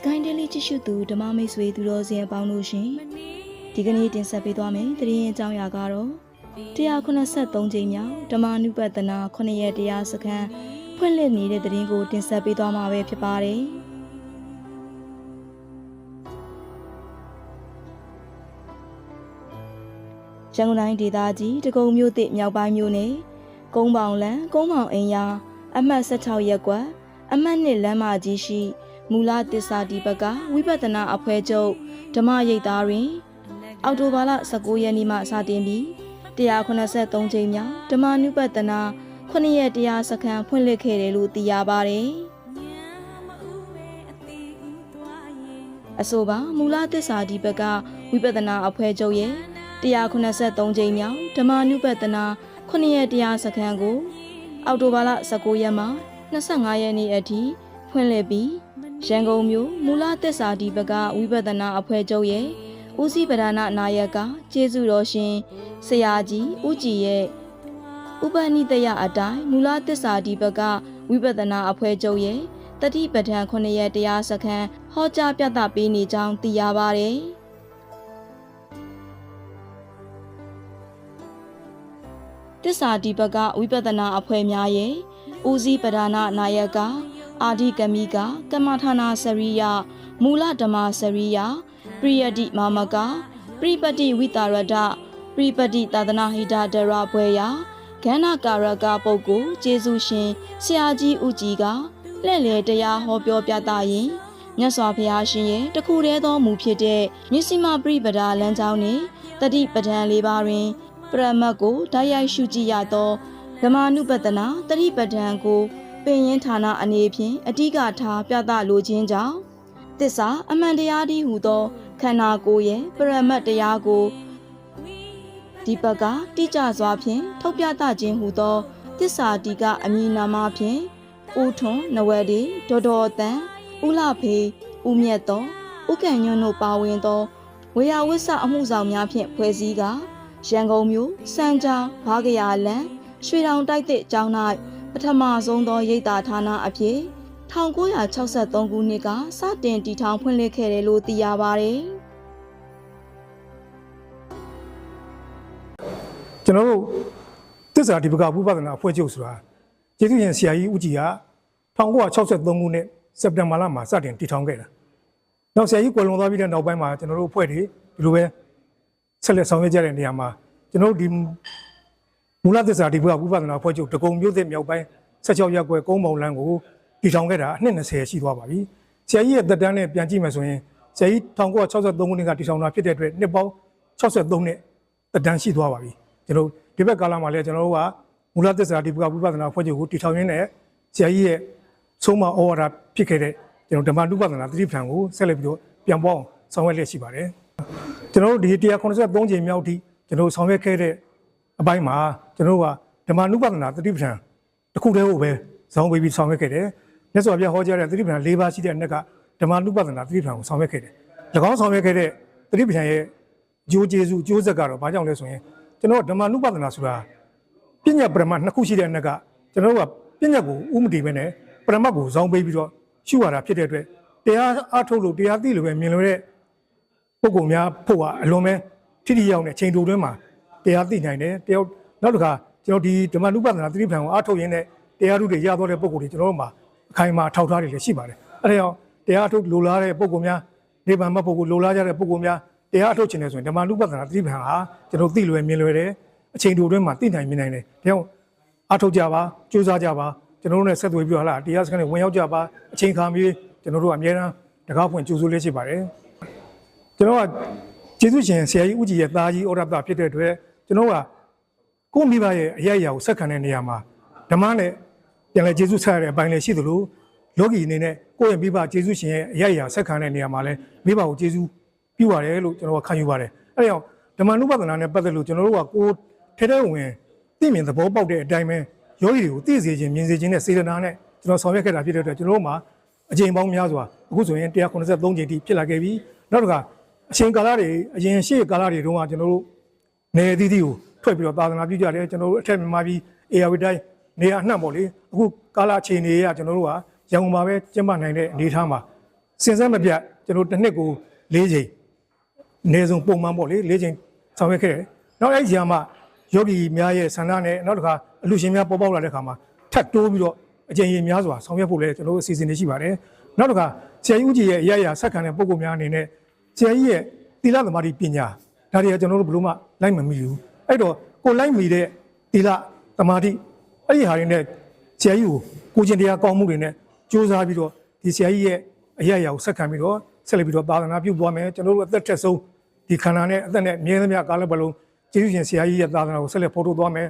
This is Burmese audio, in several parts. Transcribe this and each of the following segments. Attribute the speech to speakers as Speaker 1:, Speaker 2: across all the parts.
Speaker 1: Sky Daily ကြည့်ရှုသူဓမ္မမိတ်ဆွေသူတော်စင်အပေါင်းတို့ရှင်ဒီကနေ့တင်ဆက်ပေးသွားမယ်သတင်းအကြောင်းအရာကတော့183ကြိမ်မြောက်ဓမ္မနုပဒနာ9ရက်တရားစခန်းဖွင့်လှစ်နေတဲ့သတင်းကိုတင်ဆက်ပေးသွားမှာပဲဖြစ်ပါတယ်ရန်ကုန်တိုင်းဒေသကြီးတကုံမြို့သစ်မြောက်ပိုင်းမြို့နယ်ကုန်းပေါင်လန်ကုန်းပေါင်အိမ်ယာအမှတ်16ရပ်ကွက်အမှတ်1လမ်းမကြီးရှိ မူလတစ္ဆာဒီဘကဝိပဿနာအဖွဲ့ချုပ်ဓမ္မရိပ်သားတွင် အောက်တိုဘာလ19ရက်နေ့မှစတင်ပြီး183ကြိမ်မြောက်ဓမ္မနုပဒနာ9ရက်တရားစခန်းဖွင့်လှစ်ခဲ့တယ်လို့သိရပါတယ်။အဆိုပါမူလသစ္စာဒီဘကဝိပဿနာအဖွဲ့ချုပ်ရဲ့183ကြိမ်မြောက်ဓမ္မနုပဒနာ9ရက်တရားစခန်းကို အောက်တိုဘာလ19ရက်မှ25ရက်နေ့အထိဖွင့်လှစ်ပြီး ရန်ကုန်မြို့မူလသစ္စာဒီဘကဝိပဿနာအဖွဲ့ချုပ်ရဲ့ဦးစီးပဓာနာနာယကကျေးဇူးတော်ရှင်ဆရာကြီးဦးကြည်ရဲ့ဥပနိတယအတိုင်းမူလသစ္စာဒီဘကဝိပဿနာအဖွဲ့ချုပ်ရဲ့တတိပဋ္ဌာန်9ရက်တရားစခန်းဟောကြားပြသပေးနေကြောင်းသိရပါတယ်။တစ္ဆာဒီဘကဝိပဿနာအဖွဲ့များရဲ့ဦးစီးပဓာနာနာယက အာဒီကမိကကမ္မထာနာစရိယမူလဓမ္မစရိယပရိယတိမာမကပရိပတိဝိတာရဒပရိပတိသာသနာဟိတဒရဘွေယဂန္ဓကာရကပုဂ္ဂိုလ်ကျေးဇူးရှင်ဆရာကြီးဦးကြီးကလှည့်လည်တရားဟောပြောပြသရင်မြတ်စွာဘုရားရှင်ရဲ့တခုတည်းသောမူဖြစ်တဲ့မြစ္စည်းမပရိပဒါလမ်းကြောင်းနှင့်တတိပဒံလေးပါးတွင်ပရမတ်ကိုဓာတ်ရိုက်ရှုကြည့်ရသောဓမ္မနုပဒနာတတိပဒံကိုပ င်ရင်ဌာနအနေဖြင့်အဓိကထားပြသလိုခြင်းကြောင့်တစ္ဆာအမှန်တရားတည်းဟူသောခန္ဓာကိုယ်ရဲ့ပရမတ်တရားကိုဒီဘကတိကျစွာဖြင့်ထုတ်ပြသခြင်းဟူသောတစ္ဆာတိကအမည်နာမဖြင့်ဦးထွန်းနဝယ်ဒီဒေါ်တော်တန်ဦးလဖေးဦးမြတ်တော်ဦးကံညွန့်တို့ပါဝင်သောဝေယဝိဆအမှုဆောင်များဖြင့်ဖွဲ့စည်းကာရန်ကုန်မြို့စံကြောင်ဘာကရာလန်ရွှေတောင်တိုက်တဲ့ကျောင်း၌ ပထမဆုံးသောရိပ်သာဌာနအဖြစ်1963ခုနှစ်ကစတင်တည်ထောင်ဖွင့်လှစ်ခဲ့တယ်လို့သိရပါတယ်။
Speaker 2: ကျွန်တော်တို့တစ္ဆာဒီပကဝိပဿနာအဖွဲ့ချုပ်ဆိုတာကျေးဇူးရှင်ဆရာကြီးဦးကြည်က1963ခုနှစ်စက်တင်ဘာလမှာစတင်တည်ထောင်ခဲ့တာ။နောက်ဆရာကြီးကွယ်လွန်သွားပြီးတဲ့နောက်ပိုင်းမှာကျွန်တော်တို့အဖွဲ့တွေဒီလိုပဲဆက်လက်ဆောင်ရွက်ကြတဲ့နေရာမှာကျွန်တော်တို့ဒီ မူလတစ္ဆာဒီပကဝိပဿနာအဖွဲ့ချုပ်တကုံမြို့သစ်မြောက်ပိုင်း16ရပ်ကွယ်ကုန်းမောင်လန်းကိုတည်ထောင်ခဲ့တာအနှစ်20ရှိသွားပါပြီ။ဆရာကြီးရဲ့သက်တမ်းနဲ့ပြန်ကြည့်မယ်ဆိုရင်ဆရာကြီး1963ခုနှစ်ကတည်ထောင်တာဖြစ်တဲ့အတွက်နှစ်ပေါင်း63နှစ်သက်တမ်းရှိသွားပါပြီ။ကျွန်တော်ဒီဘက်ကာလမှာလည်းကျွန်တော်တို့ကမူလသစ္စာဒီပကဝိပဿနာဖွဲ့ချုပ်ကိုတည်ထောင်ရင်းနဲ့ဆရာကြီးရဲ့ဆုံးမဩဝါဒဖြစ်ခဲ့တဲ့ကျွန်တော်ဓမ္မနုပဒနာသတိပ္ပံကိုဆက်လက်ပြီးတော့ပြန်ပေါင်းဆောင်ရွက်လျက်ရှိပါတယ်ကျွန်တော်တို့ဒီ183ချိန်မြောက်ထိကျွန်တော်ဆောင်ရွက်ခဲ့တဲ့ အပိုင်းမှာကျွန်တော်တို့ကဓမ္မနုပဒနာသတိပ္ပံတစ်ခုတည်းကိုပဲဇောင်းပေးပြီးဆောင်ရွက်ခဲ့တယ်မြတ်စွာဘုရားဟောကြားတဲ့သတိပ္ပံ၄ပါးရှိတဲ့အနက်ကဓမ္မနုပဒနာသတိပ္ပံကိုဆောင်ရွက်ခဲ့တယ်၎င်းဆောင်ရွက်ခဲ့တဲ့သတိပ္ပံရဲ့ဂျိုးကျေစုဂျိုးဆက်ကတော့ဘာကြောင့်လဲဆိုရင်ကျွန်တော်ဓမ္မနုပဒနာဆိုတာပညာပရမတ်နှစ်ခုရှိတဲ့အနက်ကကျွန်တော်တို့ကပညာကိုဥမတည်ပဲနဲ့ပရမတ်ကိုဇောင်းပေးပြီးတော့ရှုရတာဖြစ်တဲ့အတွက်တရားအထုတ်လို့တရားသိလို့ပဲမြင်လို့တဲ့ပုဂ္ဂိုလ်များဖို့ကအလွန်ပဲထိထိရောက်တဲ့ချိန်တူတွင်းမှာ တရားသိနိုင်တယ်တယောက်နောက်တစ်ခါကျွန်တော်ဒီဓမ္မနုပဒနာသတိပ္ပံကိုအထုတ်ရင်းနဲ့တရားထုတွေရသွားတဲ့ပုဂ္ဂိုလ်တွေကျွန်တော်တို့မှာအခိုင်အမာထောက်ထားတွေလည်းရှိပါတယ်အဲဒါကြောင့်တရားအထုတ်လိုလားတဲ့ပုဂ္ဂိုလ်များနိဗ္ဗာန်မပုဂ္ဂိုလ်လိုလားကြတဲ့ပုဂ္ဂိုလ်များတရားအထုတ်ခြင်းလဲဆိုရင်ဓမ္မနုပဒနာသတိပ္ပံဟာကျွန်တော်သိလွယ်မြင်လွယ်တယ်အချိန်တူအတွင်းမှာသိနိုင်မြင်နိုင်တယ်ဒါကြောင့်အထုတ်ကြပါကြိုးစားကြပါကျွန်တော်တို့နဲ့ဆက်သွယ်ပြီးတော့ဟာလားတရားစခန်းနဲ့ဝင်ရောက်ကြပါအချိန်ခါမျိုးကျွန်တော်တို့ကအများအားတကားဖွင့်ကြိုးစိုးလေးရှိပါတယ်ကျွန်တော်ကကျေးဇူးရှင်ဆရာကြီးဦးကြည်ရဲ့သားကြီးဩရပဖြစ်တဲ့အတွက် ကျွန်တော်ကကိုယ့်မိဘရဲ့အရာအရာကိုဆက်ခံတဲ့နေရာမှာဓမ္မနဲ့ပြန်လဲကျေးဇူးဆက်ရတဲ့အပိုင်းလည်းရှိသလိုလောကီအနေနဲ့ကိုယ့်ရဲ့မိဘကျေးဇူးရှင်ရဲ့အရာအရာဆက်ခံတဲ့နေရာမှာလည်းမိဘကိုကျေးဇူးပြုရတယ်လို့ကျွန်တော်ကခံယူပါတယ်အဲဒါကြောင့်ဓမ္မနုပဒနာနဲ့ပတ်သက်လို့ကျွန်တော်တို့ကကိုယ်ထဲထဲဝင်သိမြင်သဘောပေါက်တဲ့အတိုင်းပဲယောဂီတွေကိုသိစေခြင်းမြင်စေခြင်းနဲ့စေတနာနဲ့ကျွန်တော်ဆောင်ရွက်ခဲ့တာဖြစ်တဲ့အတွက်ကျွန်တော်တို့မှာအချိန်ပေါင်းများစွာအခုဆိုရင်183ချိန်ထိဖြစ်လာခဲ့ပြီနောက်တစ်ခါအချိန်ကာလတွေအရင်ရှေ့ကာလတွေတုန်းကကျွန်တော်တို့ နေအသီးသီးကိုထွက်ပြီးတော့သာသနာပြုကြတယ်ကျွန်တော်တို့အထက်မြန်မာပြည်အေယာဝတီတိုင်းနေရာအနှံ့ပေါ့လေအခုကာလအချိန်တွေကကျွန်တော်တို့ကရန်ကုန်မှာပဲကျင်းပနိုင်တဲ့အနေအထားမှာစင်စက်မပြတ်ကျွန်တော်တစ်နှစ်ကို၄ချိန်အနည်းဆုံးပုံမှန်ပေါ့လေ၄ချိန်ဆောင်ရွက်ခဲ့တယ်နောက်အဲ့ဒီဂျာမှာယောဂီများရဲ့ဆန္ဒနဲ့နောက်တစ်ခါအလူရှင်များပေါ်ပေါက်လာတဲ့ခါမှာထပ်တိုးပြီးတော့အကြိမ်ကြီးများစွာဆောင်ရွက်ဖို့လည်းကျွန်တော်တို့အစီအစဉ်တွေရှိပါတယ်နောက်တစ်ခါဆရာကြီးဦးကြီးရဲ့အရာရာဆက်ခံတဲ့ပုံကောများအနေနဲ့ဆရာကြီးရဲ့သီလသမာဓိပညာ ဒါတွေကကျွန်တော်တို့ဘယ်လို့မှလိုက်မမီဘူးအဲ့တော့ကိုလိုက်မီတဲ့သီလသမာဓိအဲ့ဒီဟာတွေနဲ့ဆရာကြီးကိုကိုကျင်တရားကောင်းမှုတွေနဲ့ကြိုးစားပြီးတော့ဒီဆရာကြီးရဲ့အရာရာကိုဆက်ခံပြီးတော့ဆက်လက်ပြီးတော့သာသနာပြုသွားမယ်ကျွန်တော်တို့အသက်ထက်ဆုံးဒီခန္ဓာနဲ့အသက်နဲ့အမြဲတမ်းကာလပတ်လုံးကျေးဇူးရှင်ဆရာကြီးရဲ့သာသနာကိုဆက်လက်ဖော်ထုတ်သွားမယ်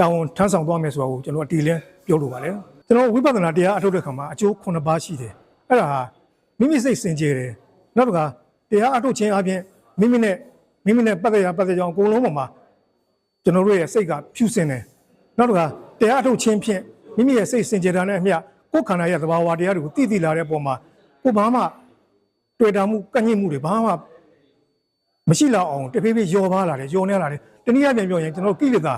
Speaker 2: တောင်းဝန်ထမ်းဆောင်သွားမယ်ဆိုတာကိုကျွန်တော်အတီလင်းပြောလိုပါတယ်ကျွန်တော်ဝိပဿနာတရားအထုတ်တဲ့ခါမှာအကျိုး9ပါးရှိတယ်အဲ့ဒါဟာမိမိစိတ်စင်ကြယ်တယ်နောက်တစ်ခါတရားအထုတ်ခြင်းအပြင်မိမိနဲ့ မိမိနဲ့ပတ်သက်ရပတ်သက်ကြောင်းအကုန်လုံးပေါ်မှာကျွန်တော်တို့ရဲ့စိတ်ကဖြူစင်တယ်နောက်တစ်ခါတရားအထုတ်ခြင်းဖြင့်မိမိရဲ့စိတ်စင်ကြယ်တာနဲ့အမျှကိုယ်ခန္ဓာရဲ့သဘာဝတရားတွေကိုသိသိလာတဲ့ပုံမှာကိုယ်ဘာမှတွေ့တာမှုကန့်ညစ်မှုတွေဘာမှမရှိတော့အောင်တဖြည်းဖြည်းယောပါလာတယ်ယောနေလာတယ်တနည်းအားဖြင့်ပြောရင်ကျွန်တော်တို့ကိလေသာ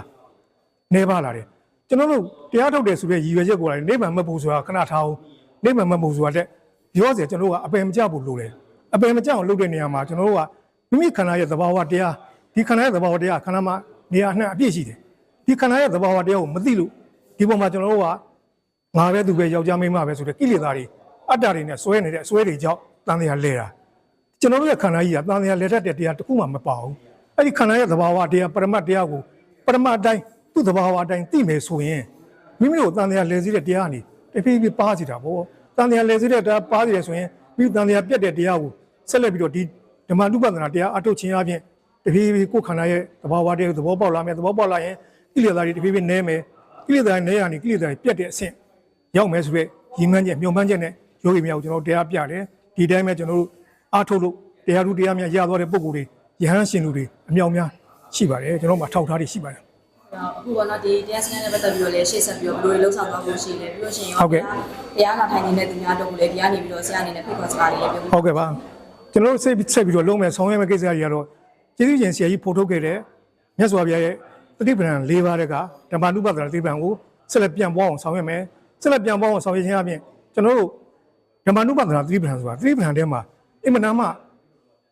Speaker 2: နေပါလာတယ်ကျွန်တော်တို့တရားထုတ်တယ်ဆိုတဲ့ရည်ရွယ်ချက်ကိုလည်းနိဗ္ဗာန်မဖို့ဆိုတာခဏထားအောင်နိဗ္ဗာန်မဖို့ဆိုတာတဲ့ပြောစေကျွန်တော်တို့ကအပယ်မကျဖို့လိုတယ်အပယ်မကျအောင်လုပ်တဲ့နေရာမှာကျွန်တော်တို့က မိမိခန္ဓာရဲ့သဘာဝတရားဒီခန္ဓာရဲ့သဘာဝတရားခန္ဓာမှာနေရာအနှံ့အပြည့်ရှိတယ်ဒီခန္ဓာရဲ့သဘာဝတရားကိုမသိလို့ဒီပုံမှာကျွန်တော်တို့ကငါပဲသူပဲယောက်ျားမိန်းမပဲဆိုတဲ့ကိလေသာတွေအတ္တတွေနဲ့ဆွဲနေတဲ့အဆွဲတွေကြောင့်တန်တရားလဲတာကျွန်တော်တို့ရဲ့ခန္ဓာကြီးကတန်တရားလက်ထက်တဲ့တရားတစ်ခုမှမပါဘူးအဲ့ဒီခန္ဓာရဲ့သဘာဝတရားပရမတ်တရားကိုပရမတ်အတိုင်းသူ့သဘာဝအတိုင်းသိမယ်ဆိုရင်မိမိတို့တန်တရားလဲစီတဲ့တရားကနေတဖြည်းဖြည်းပါစီတာပေါ့တန်တရားလဲစီတဲ့တရားပါစီတယ်ဆိုရင်မိတန်တရားပြတ်တဲ့တရားကိုဆက်လက်ပြီးတော့ဒီ ဓမ္မနုပဒနာတရားအထုတ်ခြင်းအပြင်တဖြည်းဖြည်းကိုယ်ခန္ဓာရဲ့သဘာဝတရားကိုသဘောပေါက်လာမယ်သဘောပေါက်လာရင်ကိလေသာတွေတဖြည်းဖြည်းနည်းမယ်ကိလေသာတွေနည်းရနေကိလေသာတွေပြတ်တဲ့အဆင့်ရောက်မယ်ဆိုရက်ရည်မှန်းချက်မျှော်မှန်းချက်နဲ့ယောဂီများကိုကျွန်တော်တရားပြတယ်ဒီတိုင်းပဲကျွန်တော်တို့အားထုတ်လို့တရားသူတရားများရသွားတဲ့ပုံကိုယ်တွေယဟန်ရှင်လူတွေအမြောက်များရှိပါတယ်ကျွန်တော်မှာထောက်ထားတွေရှိပါတယ်
Speaker 3: အခုကတော့ဒီတရားစခန်းနဲ့ပတ်သက်ပြီးတော့လည်းရှေ့ဆက်ပြီးတော့ဘယ်လိုလှုပ်ဆောင်သွားဖို့ရှိလဲပြီးလို့ရှိရင်ရော
Speaker 2: ဟုတ်ကဲ့
Speaker 3: တရားနာထိုင်နေတဲ့သူများတို့ကလည်းတရားနေပြီးတော့ဆရာအနေနဲ့ဖိတ်ခေါ်စကားတွေလည်းပြောပြ
Speaker 2: ဟုတ်ကဲ့ပါ ကျွန်တော်တို့စိတ်ဆက်ပြီးတော့လုံးမယ်ဆောင်းရမယ့်ကိစ္စတွေကတော့ကျေးဇူးရှင်ဆရာကြီးဖိုးထုတ်ခဲ့တဲ့မြတ်စွာဘုရားရဲ့တတိပ္ပံ၄ပါးတဲ့ကဓမ္မနုပဒနာတတိပ္ပံကိုဆက်လက်ပြန်ပွားအောင်ဆောင်ရွက်မယ်ဆက်လက်ပြန်ပွားအောင်ဆောင်ရွက်ခြင်းအပြင်ကျွန်တော်တို့ဓမ္မနုပဒနာတတိပ္ပံဆိုတာတတိပ္ပံထဲမှာအင်မနာမှ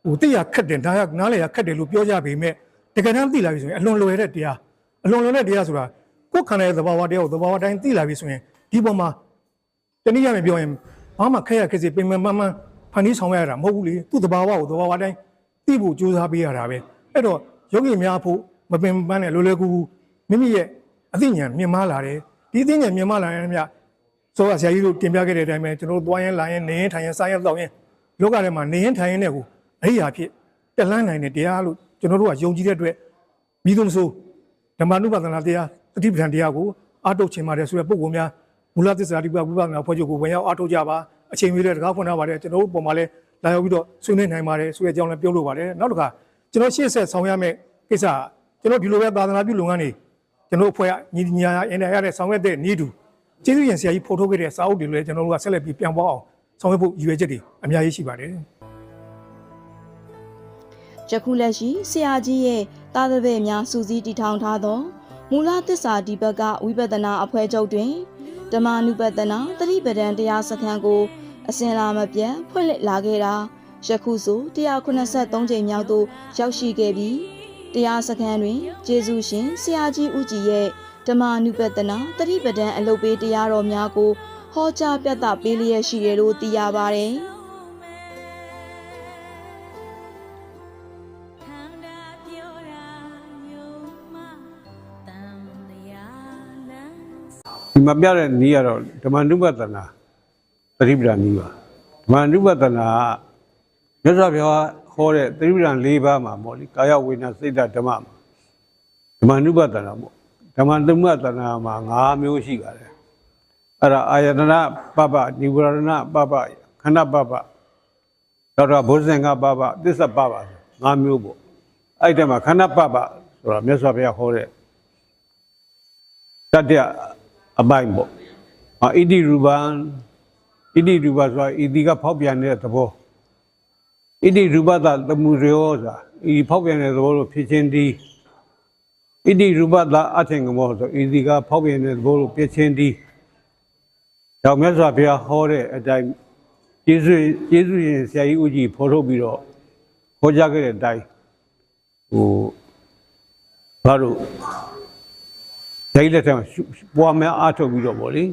Speaker 2: ဟိုသိရခက်တယ်ဒါရနားလေရခက်တယ်လို့ပြောကြပေမဲ့တကယ်တမ်းသိလာပြီဆိုရင်အလွန်လွယ်တဲ့တရားအလွန်လွယ်တဲ့တရားဆိုတာကိုယ်ခန္ဓာရဲ့သဘာဝတရားကိုသဘာဝတိုင်းသိလာပြီဆိုရင်ဒီပုံမှာတနည်းအားဖြင့်ပြောရင်ဘာမှခက်ရခက်စီပင်ပန်းပန်းပန်း ဖန်တီးဆောင်ရတာမဟုတ်ဘူးလေသူ့တဘာဝကိုတဘာဝတိုင်းသိဖို့ကြိုးစားပေးရတာပဲအဲ့တော့ယောဂီများဖို့မပင်ပန်းနဲ့လွယ်လွယ်ကူကူမိမိရဲ့အသိဉာဏ်မြင်မာလာတယ်ဒီအသိဉာဏ်မြင်မာလာရင်မြဆိုတော့ဆရာကြီးတို့တင်ပြခဲ့တဲ့အတိုင်းပဲကျွန်တော်တို့သွားရင်လာရင်နေရင်ထိုင်ရင်စားရင်တောက်ရင်လောကထဲမှာနေရင်ထိုင်ရင်နဲ့ကိုအရိယာဖြစ်တက်လန်းနိုင်တဲ့တရားလို့ကျွန်တော်တို့ကယုံကြည်တဲ့အတွက်မိသူမဆိုဓမ္မနုပဒနာတရားတတိပဋ္ဌာန်တရားကိုအားထုတ်ခြင်းပါတယ်ဆိုတဲ့ပုံကောင်များမူလသစ္စာတိပ္ပဝိပဿနာဖွဲ့ချုပ်ကိုဝင်ရောက်အားထုတ်ကြပါ အချိန်မီတဲ့တကားဖွင့်ထားပါတယ်ကျွန်တော်တို့ပုံမှာလဲလာရောက်ပြီးတော့ဆွေးနွေးနိုင်ပါတယ်ဆိုတဲ့အကြောင်းလည်းပြောလိုပါတယ်နောက်တစ်ခါကျွန်တော်ရှေ့ဆက်ဆောင်ရမယ့်ကိစ္စကကျွန်တော်ဒီလိုပဲသာသနာပြုလုပ်ငန်းတွေကျွန်တော်အဖွဲ့ကညီညာအင်တာရတဲ့ဆောင်ရွက်တဲ့နေတူကျေးဇူးရင်ဆရာကြီးဖော်ထုတ်ခဲ့တဲ့စာအုပ်တွေလည်းကျွန်တော်တို့ကဆက်လက်ပြီးပြန်ပေါအောင်ဆောင်ရွက်ဖို့ရည်ရွယ်ချက်တွေအများကြီးရှိပါတယ်
Speaker 1: ယခုလက်ရှိဆရာကြီးရဲ့တာသပေများစူးစီးတည်ထောင်ထားသောမူလသစ္စာဒီဘကဝိပဿနာအဖွဲ့ချုပ်တွင်ဓမ္မနုပဒနာတတိပဒံတရားစခန်းကို အစဉ်လာမပြတ်ဖွင့်လှစ်လာခဲ့တာယခုဆို183ချိန်မြောက်သို့ရောက်ရှိခဲ့ပြီးတရားစခန်းတွင်ကျေးဇူးရှင်ဆရာကြီးဦးကြည်ရဲ့ဓမ္မနုပဒနာတတိပဒံအလုပ်ပေးတရားတော်များကိုဟောကြားပြသပေးလျက်ရှိတယ်လို့သိရပါတယ်။
Speaker 4: ခန္ဓာပြောတာမျိုးမှတန်တရားလမ်း
Speaker 5: ဒီမှာပြတဲ့နည်းကတော့ဓမ္မနုပဒနာ သတိပ္ပံနည်းပါဓမ္မနုပဒနာကမြတ်စွာဘုရားဟောတဲ့သတိပ္ပံ၄ပါးမှာပေါ့လေကာယဝေဒနာစိတ်ဓာတ်ဓမ္မမှာဓမ္မနုပဒနာပေါ့ဓမ္မနုပဒနာမှာ၅မျိုးရှိပါတယ်အဲ့ဒါအာယတနာပပနိဝရဏပပခန္ဓပပတော့တော့ဘုဇင်္ဂပပသစ္စာပပ၅မျိုးပေါ့အဲ့ဒီမှာခန္ဓပပဆိုတာမြတ်စွာဘုရားဟောတဲ့တတ္တယအပိုင်းပေါ့။အာဣတိရူပံ ဣတိရူပဆိုတာဣတိကဖောက်ပြန်တဲ့သဘော။ဣတိရူပသသမှုရောဆိုတာဤဖောက်ပြန်တဲ့သဘောလို့ဖြစ်ချင်းဒီဣတိရူပသအထင်ကမောဆိုဣတိကဖောက်ပြန်တဲ့သဘောလို့ဖြစ်ချင်းဒီ။ကြောင့်မြတ်စွာဘုရားဟောတဲ့အတိုင်းယကျေးဇူးကျေးဇူးရှင်ဆရာကြီးဦးကြီးဖော်ထုတ်ပြီးတော့ဟောကြားခဲ့တဲ့အတိုင်းဟိုဘာလို့ဇိုင်းလက်ထက်မှာရှုပွားများအားထုတ်ပြီးတော့ဗောလေ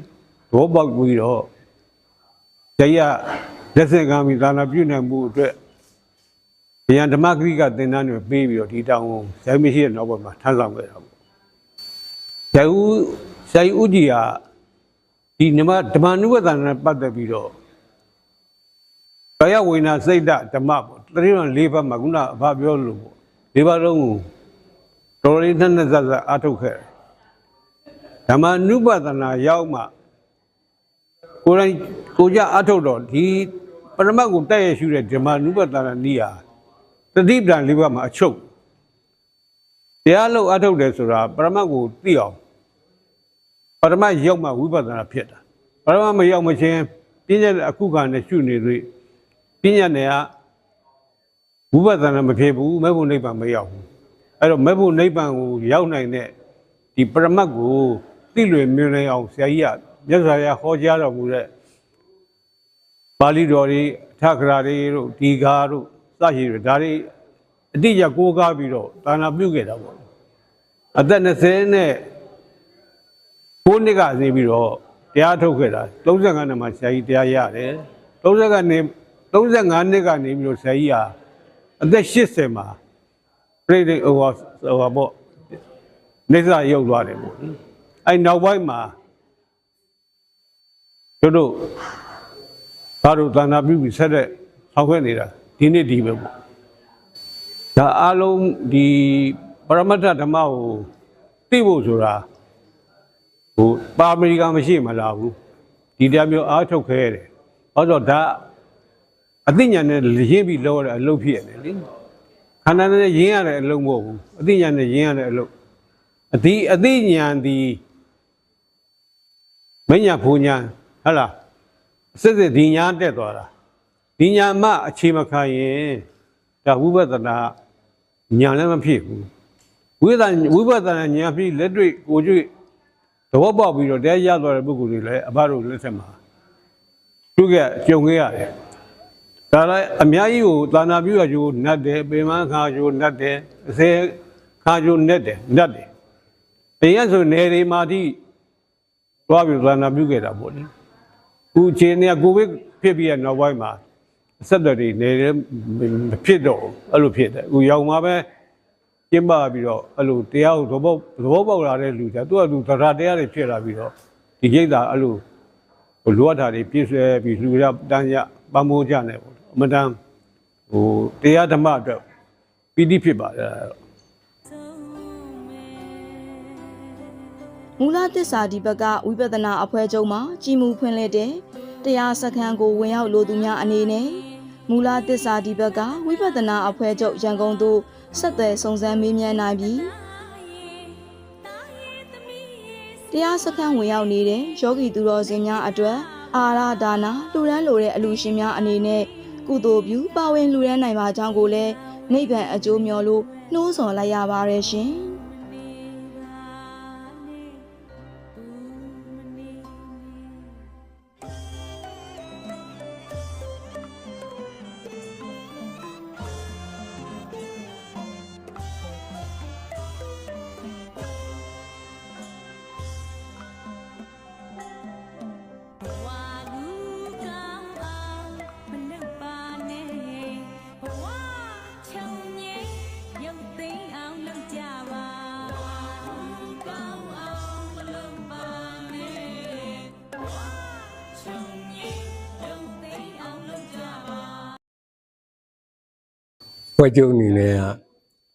Speaker 5: ဘောပေါက်ပြီးတော့ ဇယလက်ဆင့်ခံပြီးသာနာပြုနိုင်မှုအတွက်ဘယံဓမ္မဂရိကသင်တန်းတွေပေးပြီးတော့ဒီတောင်ကိုဇယမရှိတဲ့နောက်ဘက်မှာထမ်းဆောင်ခဲ့တာပေါ့ဇယဦးဇယဦးကြီးကဒီဓမ္မဓမ္မနုဝသနာပတ်သက်ပြီးတော့ကာယဝိညာစိတ်ဓာတ်ဓမ္မပေါ့တတိယ၄ဘက်မှာခုနအဖပြောလို့ပေါ့၄ဘက်လုံးကိုတော်လေးနှစ်နှစ်ဆက်ဆက်အားထုတ်ခဲ့တယ်ဓမ္မနုပသနာရောက်မှကိုယ်တိုင် ကိုကြအားထုတ်တော့ဒီပရမတ်ကိုတက်ရရှုတဲ့ဓမ္မနုပဒနာနည်းဟာတတိပံ၄ဘက်မှာအချုပ်တရားလို့အားထုတ်တယ်ဆိုတာပရမတ်ကိုသိအောင်ပရမတ်ရောက်မှဝိပဿနာဖြစ်တာပရမတ်မရောက်မချင်းပြည့်တဲ့အခုကနဲ့ရှုနေသေးပညာနယ်ကဝိပဿနာမဖြစ်ဘူးမဲ့ဖို့နိဗ္ဗာန်မရောက်ဘူးအဲ့တော့မဲ့ဖို့နိဗ္ဗာန်ကိုရောက်နိုင်တဲ့ဒီပရမတ်ကိုသိလွယ်မြင်နိုင်အောင်ဆရာကြီးကမြတ်စွာဘုရားဟောကြားတော်မူတဲ့ ပါဠိတော်တွေအထကရာတွေတို့ဒီဃာတို့စရှိတွေဒါတွေအတိအကျကိုးကားပြီးတော့ဒါနာပြုခဲ့တာပေါ့အသက်20နဲ့ကိုးနှစ်ကနေပြီးတော့တရားထုတ်ခဲ့တာ35နှစ်မှာဆရာကြီးတရားရတယ်30ကနေ35နှစ်ကနေပြီးတော့ဆရာကြီးဟာအသက်80မှာပြိတိဟိုဟာဟိုဟာပေါ့နေစာရုပ်သွားတယ်ပေါ့နော်အဲ့နောက်ပိုင်းမှာတို့တို့ ဘာလို့သာနာပြုပြီးဆက်တဲ့ဆောက်ခွင့်နေတာဒီနေ့ဒီပဲပေါ့ဒါအလုံးဒီပရမတ္ထဓမ္မကိုသိဖို့ဆိုတာဟိုပါအမေရိကန်မရှိမလားဘူးဒီတရားမျိုးအားထုတ်ခဲရတယ်ဟောတော့ဒါအသိဉာဏ်နဲ့ရင်းပြီးလောက်ရတဲ့အလုပ်ဖြစ်ရတယ်လေခန္ဓာနဲ့ရင်းရတဲ့အလုပ်မဟုတ်ဘူးအသိဉာဏ်နဲ့ရင်းရတဲ့အလုပ်အသိအသိဉာဏ်ဒီမညာဘုံညာဟဟလားအ စစ်စစ်ဒီညာတက်သွားတာဒီညာမှအခြေမခံရင်ဒါဝိပဿနာညာလည်းမဖြစ်ဘူးဝိသဝိပဿနာညာပြီးလက်တွေ့ကိုကျွေ့သဘောပေါက်ပြီးတော့တရားရသွားတဲ့ပုဂ္ဂိုလ်တွေလည်းအဘတို့လက်ထက်မှာသူကကြုံခဲ့ရတယ်ဒါလည်းအများကြီးကိုသာနာပြုရကျိုးနတ်တယ်ပေမခါကျိုးနတ်တယ်အစေခါကျိုးနတ်တယ်နတ်တယ်အရင်ဆိုနေရီမာတိသွားပြီးသာနာပြုခဲ့တာပေါ့လေ ခုချိန်เนี่ยကိုဗစ်ဖြစ်ပြီးရနောက်ပိုင်းမှာအဆက်တော်တွေနေတယ်မဖြစ်တော့ဘူးအဲ့လိုဖြစ်တယ်အခုရောက်မှာပဲကျင်းပပြီးတော့အဲ့လိုတရားကိုသဘောသဘောပေါက်လာတဲ့လူကြသူကသူတရားတရားတွေဖြစ်လာပြီးတော့ဒီရိတ်တာအဲ့လို ဟိုလိုအပ်တာတွေပြည့်စုံပြီးလူရတန်းရပန်းမိုးကြနေပေါ့အမတန်ဟိုတရားဓမ္မအတွက်ပီတိဖြစ်ပါတယ်
Speaker 1: မူလသစ္စာဒီဘကဝိပဿနာအဖွဲ့ချုပ်မှကြီးမှုဖွင့်လှစ်တဲ့တရားစခန်းကိုဝင်ရောက်လိုသူများအနေနဲ့မူလသစ္စာဒီဘကဝိပဿနာအဖွဲ့ချုပ်ရန်ကုန်သို့ဆက်သွယ်စုံစမ်းမေးမြန်းနိုင်ပြီးတရားစခန်းဝင်ရောက်နေတဲ့ယောဂီသူတော်စင်များအတွက်အာရဒါနာလှူဒန်းလိုတဲ့အလူရှင်များအနေနဲ့ကုသိုလ်ပြုပါဝင်လှူဒန်းနိုင်ပါကြောင်းကိုလည်းနိဗ္ဗာန်အကျိုးမျှော်လို့နှိုးဆော်လိုက်ရပါတယ်ရှင်။
Speaker 6: ဖွဲ့ကျုံအနေနဲ့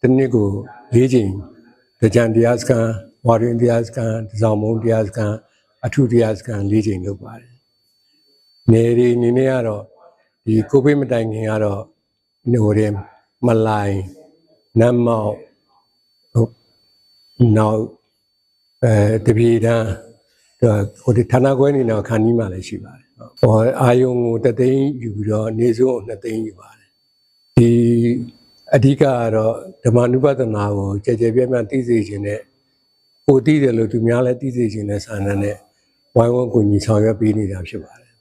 Speaker 6: ကတနည်းကို၄ချိန်တကြံတရားစခန်းဝါရင်တရားစခန်းတစောင်းမုံတရားစခန်းအထုတရားစခန်း၄ချိန်လုပ်ပါတယ်။နေရီအနေနဲ့ကတော့ဒီကိုဗစ်မတိုင်ခင်ကတော့ဟိုတဲ့မလိုင်နမ်မောက်ဟုတ်နောက်အဲတပြေတန်းဟိုဒီဌာနခွဲနေတော့ခန်းကြီးမှလည်းရှိပါတယ်။ဟောအာယုံကိုတသိန်းယူပြီးတော့နေစုံကို2သိန်းယူပါတယ် ဒီအဓိကကတော့ဓမ္မနုပဒနာကိုကြည်ကြည်ပြည့်ပြည့်သိစေခြင်းနဲ့ကိုသိတယ်လို့သူများလည်းသိစေခြင်းနဲ့ဆန္ဒနဲ့ဝိုင်းဝန်းကူညီဆောင်ရွက်ပေးနေတာဖြစ်ပါတယ်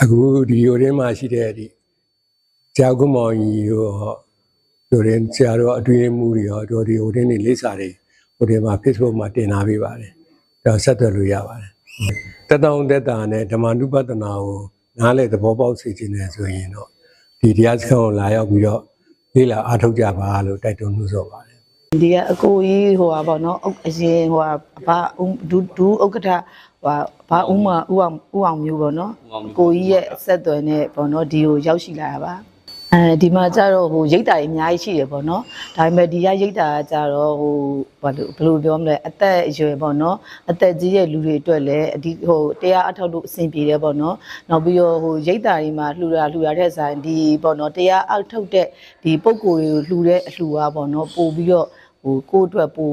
Speaker 6: အခုဒီရိုရင်းမှာရှိတဲ့ဒီဆရာကုမောင်ကြီးရောရိုရင်းဆရာတော်အတွင်းမှုတွေရောတို့ဒီဟိုတင်းနေလိပ်စာတွေဟိုတင်းမှာ Facebook မှာတင်ထားပေးပါတယ်ဒါဆက်သွယ်လို့ရပါတယ်တက်တောင်းတက်တာနဲ့ဓမ္မနုပဒနာကိုနားလေသဘောပေါက်စေခြင်းနဲ့ဆိုရင်တော့ ဒီတရားစခန်းကိုလာရောက်ပြီးတော့လေ့လာအားထုတ်ကြပါလို့တိုက်တွန်းလို့ဆိုပါတယ်
Speaker 7: ဒီကအကိုကြီးဟိုဟာပေါ့နော်အုတ်အရင်ဟိုဟာဘာဒူဒူဥက္ကဋ္ဌဟိုဘာဥမဥအောင်ဥအောင်မျိုးပေါ့နော်ကိုကြီးရဲ့အဆက်အသွယ်နဲ့ပေါ့နော်ဒီကိုရောက်ရှိလာတာပါ အဲဒီမှာကျတော့ဟိုရိတ်တာကြီးအများကြီးရှိတယ်ပေါ့နော်ဒါပေမဲ့ဒီကရိတ်တာကကျတော့ဟိုဘာလို့ဘယ်လိုပြောမလဲအသက်အရွယ်ပေါ့နော်အသက်ကြီးရဲ့လူတွေအတွက်လည်းအဒီဟိုတရားအထောက်လို့အဆင်ပြေတယ်ပေါ့နော်နောက်ပြီးတော့ဟိုရိတ်တာတွေမှာလှူတာလှူရတဲ့ဆိုင်ဒီပေါ့နော်တရားအထောက်တဲ့ဒီပုံကိုယ်တွေကိုလှူတဲ့အလှူအားပေါ့နော်ပို့ပြီးတော့ဟိုကိုယ့်အတွက်ပို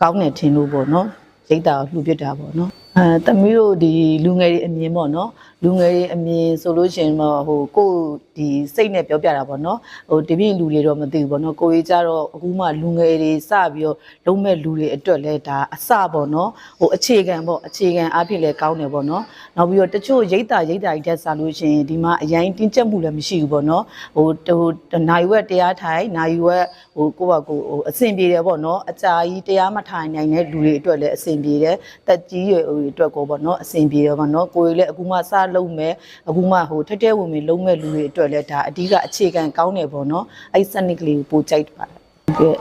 Speaker 7: ကောင်းတယ်ထင်လို့ပေါ့နော်ရိတ်တာကိုလှူပြစ်တာပေါ့နော်အဲတမီးတို့ဒီလူငယ်တွေအမြင်ပေါ့နော်လူငယ်တွေအမြင်ဆိုလို့ရှိရင်တော့ဟိုကိုယ့်ဒီစိတ်နဲ့ပြောပြတာပေါ့နော်ဟိုဒီပြင်လူတွေတော့မသိဘူးပေါ့နော်ကိုကြီးကြတော့အခုမှလူငယ်တွေစပြီးတော့လုံးမဲ့လူတွေအတွက်လဲဒါအစပေါ့နော်ဟိုအခြေခံပေါ့အခြေခံအဖြစ်လဲကောင်းတယ်ပေါ့နော်နောက်ပြီးတော့တချို့ရိတ်တာရိတ်တာကြီးတက်စားလို့ရှိရင်ဒီမှာအရင်တင်းကျပ်မှုလည်းမရှိဘူးပေါ့နော်ဟိုဟိုနိုင်ဝက်တရားထိုင်နိုင်ဝက်ဟိုကိုယ့်ဘာကိုယ်ဟိုအဆင်ပြေတယ်ပေါ့နော်အကြာကြီးတရားမထိုင်နိုင်တဲ့လူတွေအတွက်လည်းအဆင်ပြေတယ်တက်ကြီးရွယ်တွေအတွက်ကိုပေါ့နော်အဆင်ပြေတယ်ပေါ့နော်ကိုယ်လည်းအခုမှစလုံးမယ်အခုမှဟိုထက်တဲဝင်မယ်လုံးမဲ့လူတွေအတွက်လည်းဒါအဓိကအခြေခံကောင်းတယ်ပေါ့နော်အဲ့စနစ်ကလေးကိုပိုကြိုက်ပါတယ်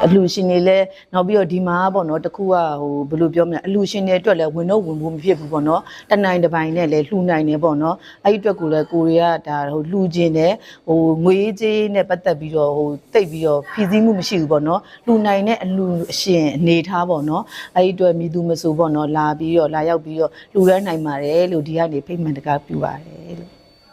Speaker 7: အလှရှင်တွေလည်းနောက်ပြီးတော့ဒီမှာပေါ့နော်တခုကဟိုဘယ်လိုပြောမလဲအလှရှင်တွေအတွက်လည်းဝင်တော့ဝင်ဖို့မဖြစ်ဘူးပေါ့နော်တနိုင်တစ်ပိုင်းနဲ့လည်းလှူနိုင်တယ်ပေါ့နော်အဲ့ဒီအတွက်ကိုလည်းကိုရီးယားဒါဟိုလှူခြင်းတယ်ဟိုငွေကြေးနဲ့ပတ်သက်ပြီးတော့ဟိုတိတ်ပြီးတော့ဖြည့်ဆည်းမှုမရှိဘူးပေါ့နော်လှူနိုင်တဲ့အလှအရှင်အနေထားပေါ့နော်အဲ့ဒီအတွက်မိသူမဆိုပေါ့နော်လာပြီးတော့လာရောက်ပြီးတော့လှူရနိုင်ပါတယ်လို့ဒီကနေဖိတ်မှန်တကားပြုပါတယ်